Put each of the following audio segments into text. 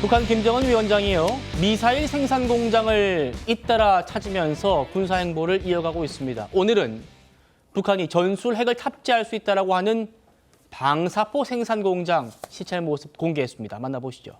북한 김정은 위원장이요 미사일 생산 공장을 잇따라 찾으면서 군사 행보를 이어가고 있습니다. 오늘은 북한이 전술 핵을 탑재할 수 있다라고 하는 방사포 생산 공장 시찰 모습 공개했습니다. 만나보시죠.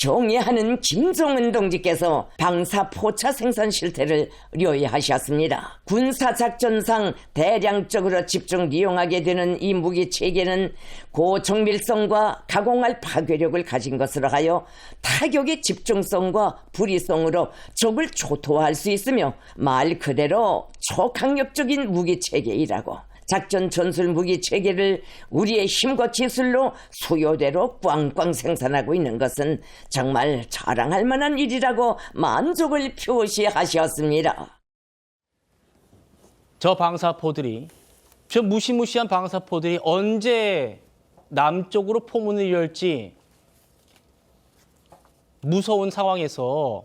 종이하는 김종은 동지께서 방사 포차 생산 실태를 료해하셨습니다. 군사작전상 대량적으로 집중 이용하게 되는 이 무기 체계는 고정밀성과 가공할 파괴력을 가진 것으로 하여 타격의 집중성과 불이성으로 적을 초토화할 수 있으며 말 그대로 초강력적인 무기 체계이라고 작전 전술 무기 체계를 우리의 힘과 기술로 수요대로 꽝꽝 생산하고 있는 것은 정말 자랑할 만한 일이라고 만족을 표시하셨습니다. 저 방사포들이 저 무시무시한 방사포들이 언제 남쪽으로 포문을 열지 무서운 상황에서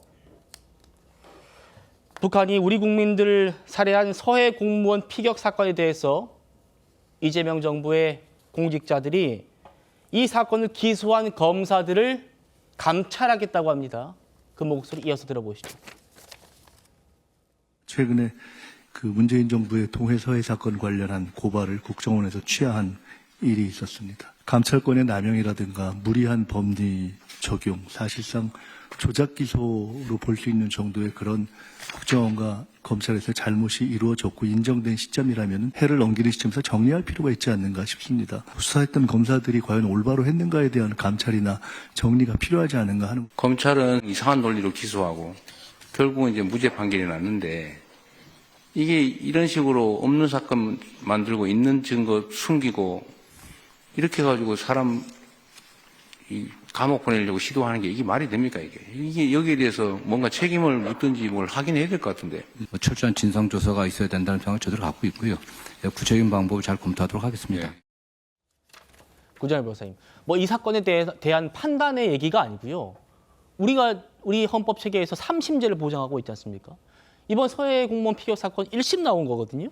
북한이 우리 국민들을 살해한 서해 공무원 피격 사건에 대해서 이재명 정부의 공직자들이 이 사건을 기소한 검사들을 감찰하겠다고 합니다. 그 목소리 이어서 들어보시죠. 최근에 그 문재인 정부의 동해서해 사건 관련한 고발을 국정원에서 취하한 일이 있었습니다. 감찰권의 남용이라든가 무리한 법리 적용, 사실상 조작 기소로 볼 수 있는 정도의 그런 국정원과 검찰에서 잘못이 이루어졌고 인정된 시점이라면 해를 넘기는 시점에서 정리할 필요가 있지 않는가 싶습니다. 수사했던 검사들이 과연 올바로 했는가에 대한 감찰이나 정리가 필요하지 않은가 하는 검찰은 이상한 논리로 기소하고 결국은 이제 무죄 판결이 났는데 이게 이런 식으로 없는 사건 만들고 있는 증거 숨기고 이렇게 해가지고 사람 이 감옥 보내려고 시도하는 게 이게 말이 됩니까 이게 이게 여기에 대해서 뭔가 책임을 묻든지 뭘 하긴 해야 될 것 같은데 뭐 철저한 진상 조사가 있어야 된다는 생각을 저도 갖고 있고요. 예, 구체적인 방법을 잘 검토하도록 하겠습니다. 예. 구정열 변호사님, 뭐 이 사건에 대해, 대한 판단의 얘기가 아니고요. 우리가 우리 헌법 체계에서 삼심제를 보장하고 있지 않습니까? 이번 서해 공무원 피격 사건 1심 나온 거거든요.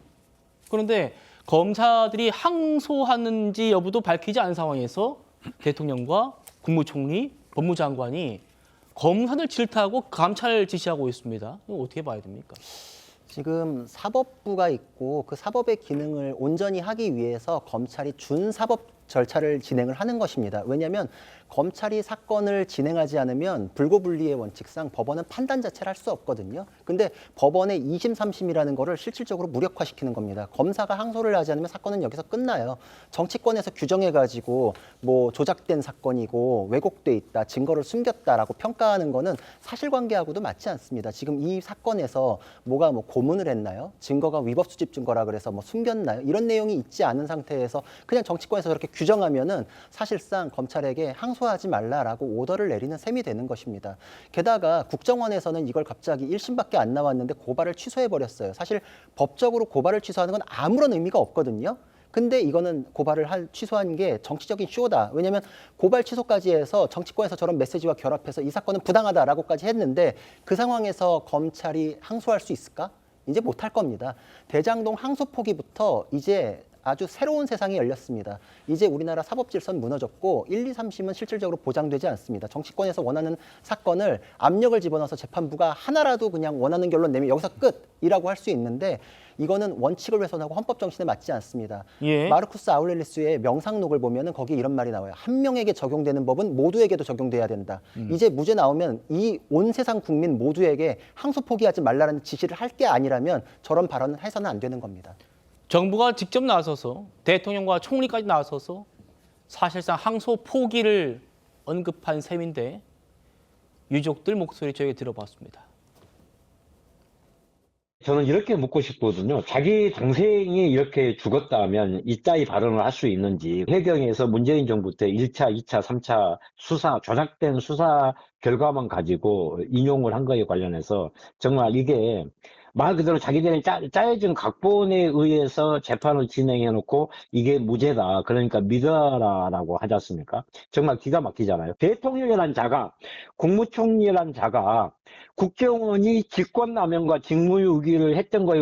그런데 검사들이 항소하는지 여부도 밝히지 않은 상황에서 대통령과 국무총리, 법무장관이 검사들 질타하고 감찰 지시하고 있습니다. 어떻게 봐야 됩니까? 지금 사법부가 있고 그 사법의 기능을 온전히 하기 위해서 검찰이 준사법 절차를 진행을 하는 것입니다. 왜냐하면 검찰이 사건을 진행하지 않으면 불고불리의 원칙상 법원은 판단 자체를 할 수 없거든요. 근데 법원의 2심, 3심이라는 거를 실질적으로 무력화시키는 겁니다. 검사가 항소를 하지 않으면 사건은 여기서 끝나요. 정치권에서 규정해가지고 뭐 조작된 사건이고 왜곡돼 있다, 증거를 숨겼다라고 평가하는 거는 사실관계하고도 맞지 않습니다. 지금 이 사건에서 뭐가 뭐 고문을 했나요? 증거가 위법 수집 증거라 그래서 뭐 숨겼나요? 이런 내용이 있지 않은 상태에서 그냥 정치권에서 저렇게 규정하면은 사실상 검찰에게 항소하지 말라라고 오더를 내리는 셈이 되는 것입니다. 게다가 국정원에서는 이걸 갑자기 1심밖에 안 나왔는데 고발을 취소해 버렸어요. 사실 법적으로 고발을 취소하는 건 아무런 의미가 없거든요. 근데 이거는 고발을 할 취소한 게 정치적인 쇼다. 왜냐하면 고발 취소까지 해서 정치권에서 저런 메시지와 결합해서 이 사건은 부당하다라고까지 했는데 그 상황에서 검찰이 항소할 수 있을까? 이제 못할 겁니다. 대장동 항소 포기부터 이제 아주 새로운 세상이 열렸습니다. 이제 우리나라 사법 질서는 무너졌고 1, 2, 3심은 실질적으로 보장되지 않습니다. 정치권에서 원하는 사건을 압력을 집어넣어서 재판부가 하나라도 그냥 원하는 결론 내면 여기서 끝이라고 할 수 있는데 이거는 원칙을 훼손하고 헌법 정신에 맞지 않습니다. 예. 마르쿠스 아울렐리스의 명상록을 보면은 거기에 이런 말이 나와요. 한 명에게 적용되는 법은 모두에게도 적용돼야 된다. 이제 무죄 나오면 이 온 세상 국민 모두에게 항소 포기하지 말라는 지시를 할 게 아니라면 저런 발언은 해서는 안 되는 겁니다. 정부가 직접 나서서 대통령과 총리까지 나서서 사실상 항소 포기를 언급한 셈인데 유족들 목소리 저희가 들어봤습니다. 저는 이렇게 묻고 싶거든요. 자기 동생이 이렇게 죽었다면 이따위 발언을 할 수 있는지 해경에서 문재인 정부 때 1차, 2차, 3차 수사, 조작된 수사 결과만 가지고 인용을 한 거에 관련해서 정말 이게 말 그대로 자기들이 짜, 짜여진 각본에 의해서 재판을 진행해 놓고 이게 무죄다. 그러니까 믿어라라고 하지 않습니까? 정말 기가 막히잖아요. 대통령이란 자가, 국무총리란 자가 국정원이 직권남용과 직무유기를 했던 거에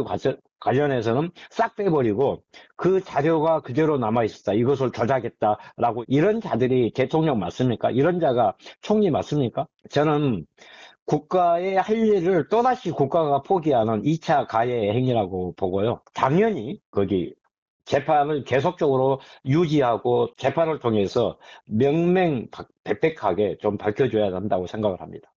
관련해서는 싹 빼버리고 그 자료가 그대로 남아 있었다. 이것을 조작했다라고 이런 자들이 대통령 맞습니까? 이런 자가 총리 맞습니까? 저는 국가의 할 일을 또다시 국가가 포기하는 2차 가해 행위라고 보고요. 당연히 거기 재판을 계속적으로 유지하고 재판을 통해서 명명백백하게 좀 밝혀줘야 한다고 생각을 합니다.